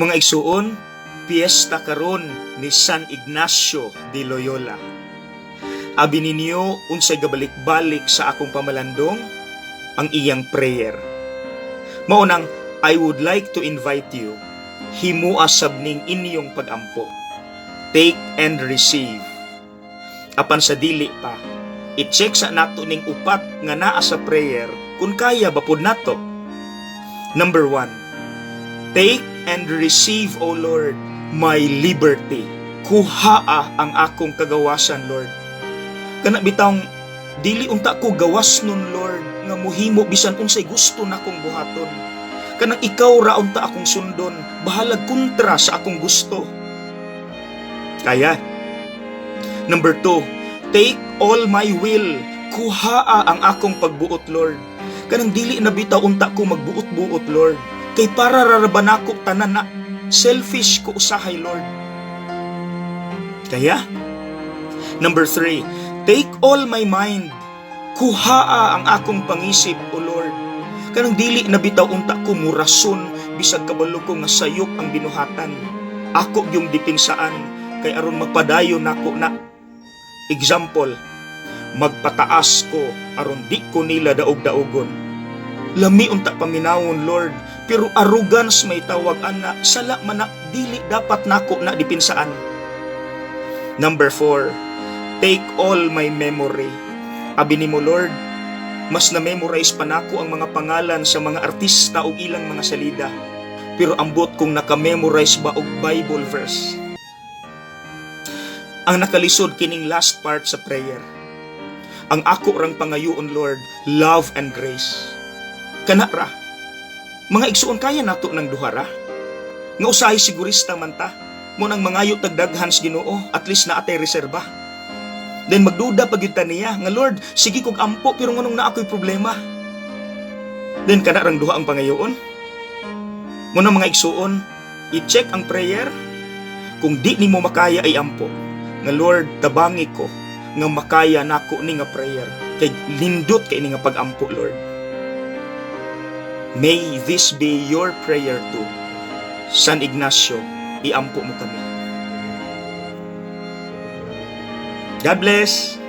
Mga igsuon, piyesta karon ni San Ignacio de Loyola. Abi ninyo unsay gabalik-balik sa akong pamalandong ang iyang prayer. Maunang I would like to invite you himua sabning inyong pagampo. Take and receive. Apan sa dili pa, i-check sa nato ning upat nga naa sa prayer kung kaya ba pud nato. Number one, Take and receive, O Lord, my liberty. Kuhaa ang akong kagawasan, Lord. Kana bitawng dili unta ko gawas nun, Lord, nga muhimo bisan unsay gusto na akong buhaton. Kanang ikaw ra unta akong sundon, bahalag kontra sa akong gusto. Kaya. Number two, take all my will. Kuhaa ang akong pagbuot, Lord. Kanang dili na bitaw unta ko magbuot-buot, Lord. Kay para raraban ako tanan na selfish ko usahay, Lord. Kaya, number three, take all my mind. Kuhaa ang akong pangisip, O Lord. Kanang dili na bitaw unta ko murason bisag kabalo ko nga sayop ang binuhatan. Ako yung dipinsaan kay aron magpadayon nako na. Example, magpataas ko aron di ko nila daog-daogon. Lami unta paminawon Lord, pero arrogance may tawag ana sala man na dili dapat nako na dipinsaan. Number 4, take all my memory. Abi nimo Lord, mas na-memorize pa nako ang mga pangalan sa mga artista o ilang mga salida. Pero ambot kung naka-memorize ba og Bible verse. Ang nakalisod kining last part sa prayer. Ang ako rang pangayoon Lord, love and grace. Kana ra. Mga igsuon kaya nato ng duhara. Nga usahay sigurista man ta, mo nang mangayo tagdaghan Ginoo, at least na atay reserba. Then magduda pag yun ta niya, nga Lord, sige kog ampo pero ngunong na ako'y problema. Then kana rang duha ang pangayoon. Muna mga igsuon, i-check ang prayer. Kung di nimo makaya ay ampo. Nga Lord, tabangi ko nga makaya nako ni nga prayer. Kay lindot kay ni nga pagampo, Lord. May this be your prayer too. San Ignacio, iampo mo kami. God bless!